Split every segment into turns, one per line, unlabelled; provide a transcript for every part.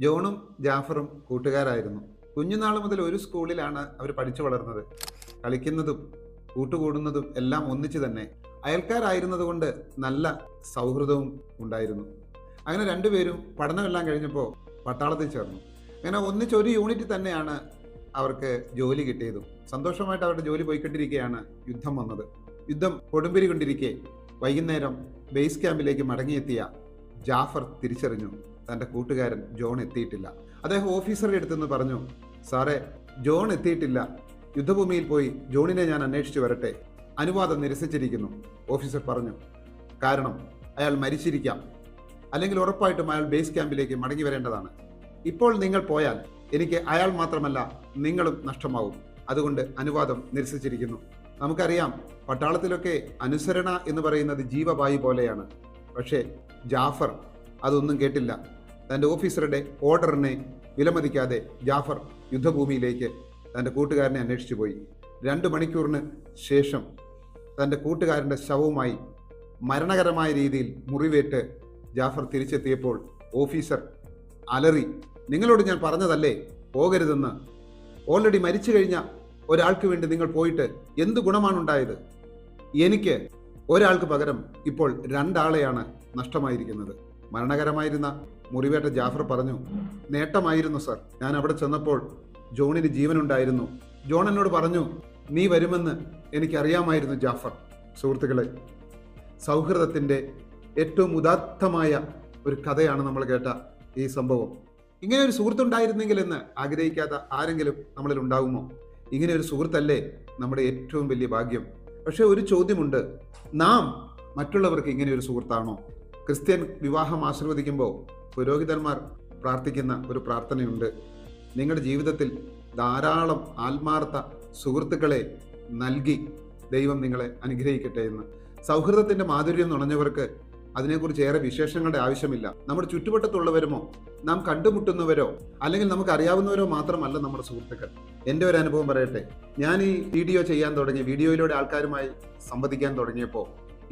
ജോണും ജാഫറും കൂട്ടുകാരായിരുന്നു. കുഞ്ഞുനാൾ മുതൽ ഒരു സ്കൂളിലാണ് അവർ പഠിച്ചു വളർന്നത്. കളിക്കുന്നതും കൂട്ടുകൂടുന്നതും എല്ലാം ഒന്നിച്ചു തന്നെ അയൽക്കാരായിരുന്നതുകൊണ്ട് നല്ല സൗഹൃദവും ഉണ്ടായിരുന്നു. അങ്ങനെ രണ്ടുപേരും പഠനമെല്ലാം കഴിഞ്ഞപ്പോൾ പട്ടാളത്തിൽ ചേർന്നു. അങ്ങനെ ഒന്നിച്ച് ഒരു യൂണിറ്റിൽ തന്നെയാണ് അവർക്ക് ജോലി കിട്ടിയതും. സന്തോഷമായിട്ട് അവരുടെ ജോലി പോയിക്കൊണ്ടിരിക്കുകയാണ് യുദ്ധം വന്നത്. യുദ്ധം കൊടുമ്പിരി കൊണ്ടിരിക്കെ വൈകുന്നേരം ബേസ് ക്യാമ്പിലേക്ക് മടങ്ങിയെത്തിയ ജാഫർ തിരിച്ചറിഞ്ഞു. തന്റെ കൂട്ടുകാരൻ ജോൺ എത്തിയിട്ടില്ല. അദ്ദേഹം ഓഫീസറുടെ അടുത്തുനിന്ന് പറഞ്ഞു സാറേ ജോൺ എത്തിയിട്ടില്ല. യുദ്ധഭൂമിയിൽ പോയി ജോണിനെ ഞാൻ അന്വേഷിച്ചു വരട്ടെ. അനുവാദം നിരസിച്ചിരിക്കുന്നു ഓഫീസർ പറഞ്ഞു. കാരണം അയാൾ മരിച്ചിരിക്കാം. അല്ലെങ്കിൽ ഉറപ്പായിട്ടും അയാൾ ബേസ് ക്യാമ്പിലേക്ക് മടങ്ങി വരേണ്ടതാണ്. ഇപ്പോൾ നിങ്ങൾ പോയാൽ എനിക്ക് അയാൾ മാത്രമല്ല നിങ്ങളും നഷ്ടമാവും. അതുകൊണ്ട് അനുവാദം നിരസിച്ചിരിക്കുന്നു. നമുക്കറിയാം പട്ടാളത്തിലൊക്കെ അനുസരണ എന്ന് പറയുന്നത് ജീവവായു പോലെയാണ്. പക്ഷേ ജാഫർ അതൊന്നും കേട്ടില്ല. തന്റെ ഓഫീസറുടെ ഓർഡറിനെ വിലമതിക്കാതെ ജാഫർ യുദ്ധഭൂമിയിലേക്ക് തന്റെ കൂട്ടുകാരനെ അന്വേഷിച്ചു പോയി. രണ്ട് മണിക്കൂറിന് ശേഷം തന്റെ കൂട്ടുകാരന്റെ ശവവുമായി മരണകരമായ രീതിയിൽ മുറിവേറ്റ് ജാഫർ തിരിച്ചെത്തിയപ്പോൾ ഓഫീസർ അലറി നിങ്ങളോട് ഞാൻ പറഞ്ഞതല്ലേ? പോകരുതെന്ന്. ഓൾറെഡി മരിച്ചു കഴിഞ്ഞ ഒരാൾക്ക് വേണ്ടി നിങ്ങൾ പോയിട്ട് എന്ത് ഗുണമാണ് ഉണ്ടായത് എനിക്ക് ഒരാൾക്ക് പകരം ഇപ്പോൾ രണ്ടാളെയാണ് നഷ്ടമായിരിക്കുന്നത്. മരണകരമായിരുന്ന മുറിവേറ്റ ജാഫർ പറഞ്ഞു നേട്ടമായിരുന്നു സർ. ഞാൻ അവിടെ ചെന്നപ്പോൾ ജോണിന് ജീവനുണ്ടായിരുന്നു. ജോൺ എന്നോട് പറഞ്ഞു നീ വരുമെന്ന് എനിക്കറിയാമായിരുന്നു ജാഫർ. സുഹൃത്തുക്കളെ സൗഹൃദത്തിന്റെ ഏറ്റവും ഉദാത്തമായ ഒരു കഥയാണ് നമ്മൾ കേട്ട ഈ സംഭവം. ഇങ്ങനെ ഒരു സുഹൃത്തുണ്ടായിരുന്നെങ്കിൽ എന്ന് ആഗ്രഹിക്കാത്ത ആരെങ്കിലും നമ്മളിൽ ഉണ്ടാകുമോ ഇങ്ങനെ ഒരു സുഹൃത്തല്ലേ നമ്മുടെ ഏറ്റവും വലിയ ഭാഗ്യം. പക്ഷേ ഒരു ചോദ്യമുണ്ട്. നാം മറ്റുള്ളവർക്ക് ഇങ്ങനെ ഒരു സുഹൃത്താണോ? ക്രിസ്ത്യൻ വിവാഹം ആശീർവദിക്കുമ്പോൾ പുരോഹിതന്മാർ പ്രാർത്ഥിക്കുന്ന ഒരു പ്രാർത്ഥനയുണ്ട്. നിങ്ങളുടെ ജീവിതത്തിൽ ധാരാളം ആത്മാർത്ഥ സുഹൃത്തുക്കളെ നൽകി ദൈവം നിങ്ങളെ അനുഗ്രഹിക്കട്ടെ എന്ന്. സൗഹൃദത്തിന്റെ മാധുര്യം നുണഞ്ഞവർക്ക് അതിനെക്കുറിച്ച് ഏറെ വിശേഷങ്ങളുടെ ആവശ്യമില്ല. നമ്മുടെ ചുറ്റുവട്ടത്തുള്ളവരുമോ നാം കണ്ടുമുട്ടുന്നവരോ അല്ലെങ്കിൽ നമുക്ക് അറിയാവുന്നവരോ മാത്രമല്ല നമ്മുടെ സുഹൃത്തുക്കൾ. എന്റെ ഒരു അനുഭവം പറയട്ടെ. ഞാൻ ഈ വീഡിയോ ചെയ്യാൻ തുടങ്ങി വീഡിയോയിലൂടെ ആൾക്കാരുമായി സംവദിക്കാൻ തുടങ്ങിയപ്പോൾ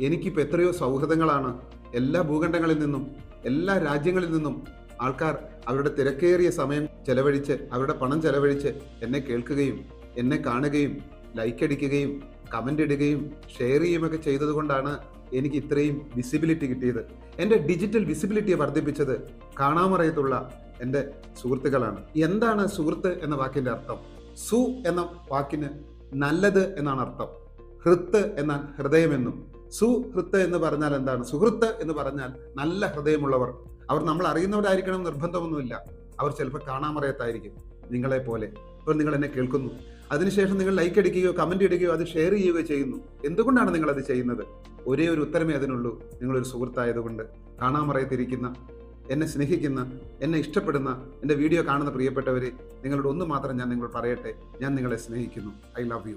എനിക്കിപ്പോൾ എത്രയോ സൗഹൃദങ്ങളാണ് എല്ലാ ഭൂഖണ്ഡങ്ങളിൽ നിന്നും എല്ലാ രാജ്യങ്ങളിൽ നിന്നും ആൾക്കാർ അവരുടെ തിരക്കേറിയ സമയം ചെലവഴിച്ച് അവരുടെ പണം ചെലവഴിച്ച് എന്നെ കേൾക്കുകയും എന്നെ കാണുകയും ലൈക്ക് അടിക്കുകയും കമന്റ് ഇടുകയും ഷെയർ ചെയ്യുകയൊക്കെ ചെയ്തതുകൊണ്ടാണ് എനിക്ക് ഇത്രയും വിസിബിലിറ്റി കിട്ടിയത്. എന്റെ ഡിജിറ്റൽ വിസിബിലിറ്റിയെ വർദ്ധിപ്പിച്ചത് കാണാമറയത്തുള്ള എന്റെ സുഹൃത്തുക്കളാണ്. എന്താണ് സുഹൃത്ത് എന്ന വാക്കിന്റെ അർത്ഥം? സു എന്ന വാക്കിന് നല്ലത് എന്നാണ് അർത്ഥം. ഹൃത്ത് എന്നാൽ ഹൃദയമെന്നും സുഹൃത്ത് എന്ന് പറഞ്ഞാൽ എന്താണ്? സുഹൃത്ത് എന്ന് പറഞ്ഞാൽ നല്ല ഹൃദയമുള്ളവർ. അവർ നമ്മൾ അറിയുന്നവരായിരിക്കണം നിർബന്ധമൊന്നുമില്ല. അവർ ചിലപ്പോൾ കാണാമറിയത്തായിരിക്കും നിങ്ങളെ പോലെ. ഇപ്പോൾ നിങ്ങൾ എന്നെ കേൾക്കുന്നു. അതിനുശേഷം നിങ്ങൾ ലൈക്ക് അടിക്കുകയോ കമന്റ് ഇടുകയോ അത് ഷെയർ ചെയ്യുകയോ ചെയ്യുന്നു. എന്തുകൊണ്ടാണ് നിങ്ങൾ അത് ചെയ്യുന്നത്? ഒരേ ഒരു ഉത്തരമേ അതിനുള്ളൂ. നിങ്ങളൊരു സുഹൃത്തായതുകൊണ്ട് കാണാമറയത്തിരിക്കുന്ന എന്നെ സ്നേഹിക്കുന്ന എന്നെ ഇഷ്ടപ്പെടുന്ന എന്റെ വീഡിയോ കാണുന്ന പ്രിയപ്പെട്ടവരെ നിങ്ങളോട് ഒന്ന് മാത്രം ഞാൻ നിങ്ങൾ പറയട്ടെ. ഞാൻ നിങ്ങളെ സ്നേഹിക്കുന്നു. I love you